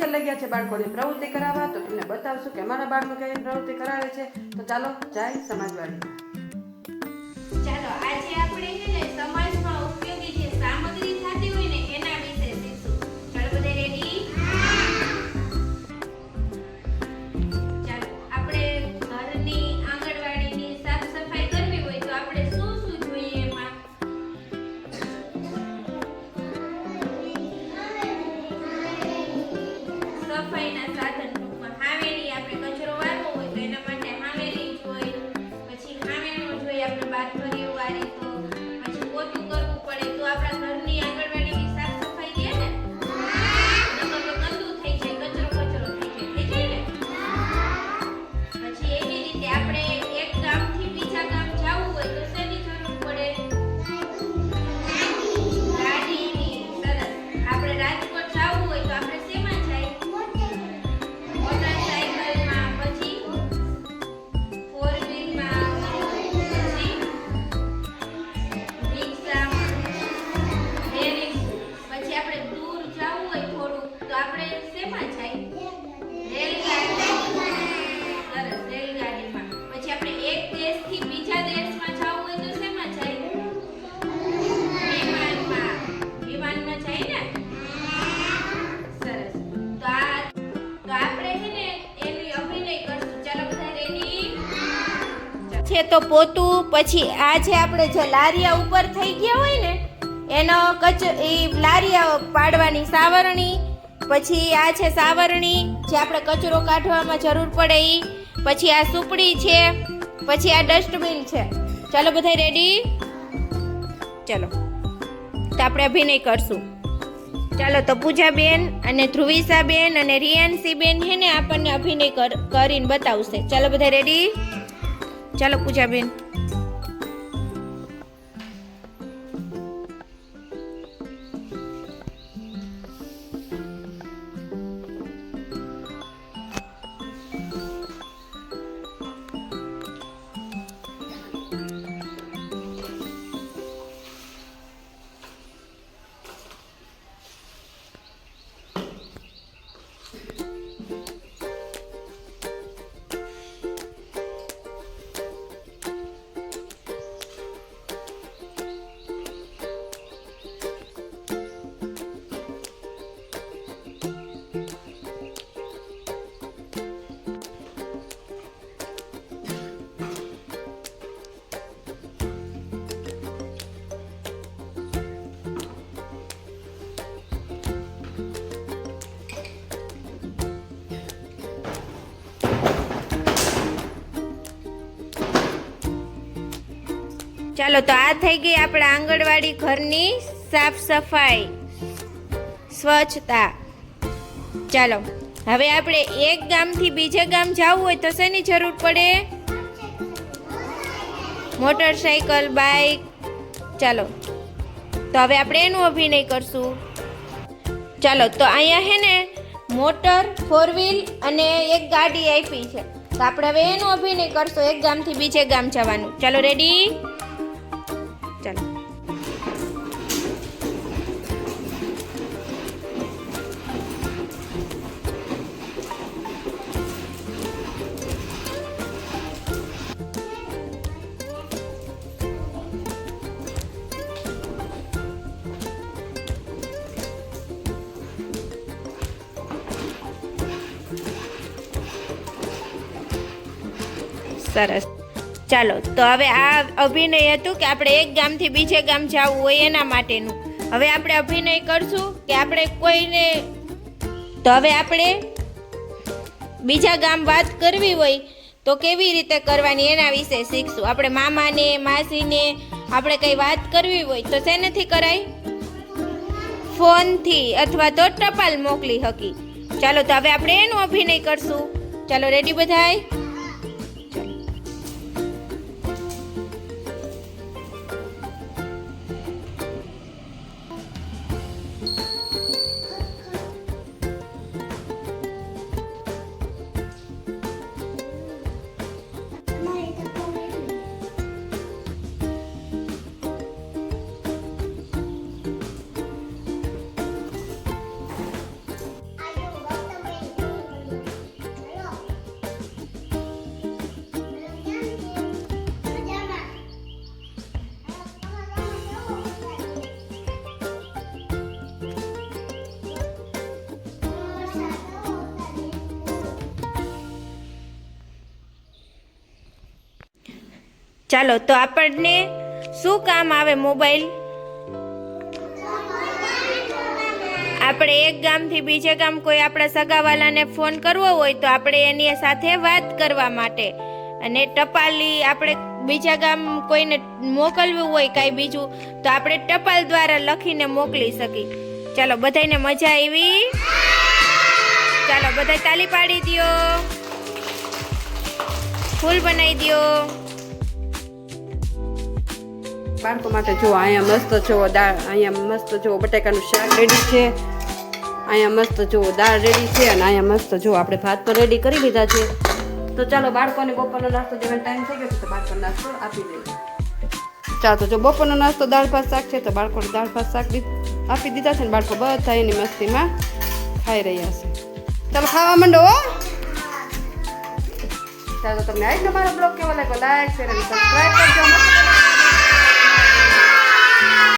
Teacher લઈ ગયા છે બાળકોને પ્રવૃત્તિ કરાવવા, તો તમને બતાવશું કે અમારા બાળકો કઈ પ્રવૃત્તિ કરાવે છે. તો ચાલો, જાય સમાજવાડીમાં God for you, God છે તો પોતું, પછી આ જે આપણે જે લારિયા ઉપર થઈ ગયા હોય ને, એનો કચ, એ લારિયા પાડવાની સાવરણી, પછી આ છે સાવરણી, જે આપણે કચરો કાઢવામાં જરૂર પડે એ પછી આ સુપડી છે, પછી આ ડસ્ટબિન છે. ચાલો બધા રેડી ચાલો. તો આપણે અભિનય કરશું. ચાલો, તો પૂજાબેન અને ધ્રુવિસાબેન અને રિયાન્સીબેન છે ને આપણને અભિનય કર- કરીને બતાવશે. ચાલો બધા રેડી ચાલો પૂજાબેન. ચાલો, તો આ થઈ ગઈ આપણા આંગણવાડી ઘરની સાફ સફાઈ. સ્વચ્છતા. ચાલો, હવે આપણે એક ગામથી બીજે ગામ જવું હોય તો શેની જરૂર પડે? મોટરસાઇકલ બાઇક ચાલો, તો હવે આપણે એનું અભિનય કરશું. ચાલો, તો અહીંયા હે ને મોટર ફોર વ્હીલ અને એક ગાડી આપી છે. તો આપણે હવે એનું અભિનય કરશું, એક ગામથી બીજે ગામ જવાનું. ચાલો રેડી ચાલો સરસ ચાલો, તો હવે આ અભિનય હતું કે આપણે એક ગામથી બીજે ગામ જવું હોય એના માટેનું. હવે આપણે અભિનય કરશું કે આપણે કોઈને તો હવે આપણે બીજા ગામ વાત કરવી હોય તો કેવી રીતે કરવાની એના વિશે શીખશું. આપણે મામાને, માસીને આપણે કંઈ વાત કરવી હોય તો શેનાથી કરાય? ફોનથી અથવા તો ટપાલ મોકલી હકી. ચાલો, તો હવે આપણે એનો અભિનય કરશું. ચાલો રેડી બધાય? ચાલો, તો આપણને શું કામ આવે મોબાઈલ? આપણે એક ગામથી બીજે ગામ કોઈ આપણા સગાવાલાને ફોન કરવો હોય તો આપણે એની સાથે વાત કરવા માટે. અને ટપાલી આપણે બીજા ગામ કોઈને મોકલવું હોય કાંઈ બીજું, તો આપણે ટપાલ દ્વારા લખીને મોકલી શકીએ. ચાલો, બધાને મજા આવી? ચાલો બધા તાલી પાડી દ્યો. ફૂલ બનાવી દ્યો. બાળકો માટે જો અહીંયા મસ્ત જો દાળ, અહીંયા મસ્ત જો બટાકાનું શાક રેડી છે. અહીંયા મસ્ત જો દાળ રેડી છે અને અહીંયા મસ્ત જો આપણે ભાત પણ રેડી કરી લીધા છે. તો ચાલો બાળકોને બપોરનો નાસ્તો દેવાનો ટાઈમ થઈ ગયો છે, તો બાળકોને નાસ્તો આપી દઈએ. ચાલો, તો જો બપોરનો નાસ્તો દાળ, ભાત, શાક છે, તો બાળકોને દાળ, ભાત, શાક આપી દીધા છે ને બાળકો બધા એની મસ્તીમાં ખાઈ રહ્યા છે. ચાલો, ખાવા માંડો ચાલો, તમને આજનો મારો બ્લોગ કેવો લાગ્યો? લાઈક શેર અને સબસ્ક્રાઈબ કરજો.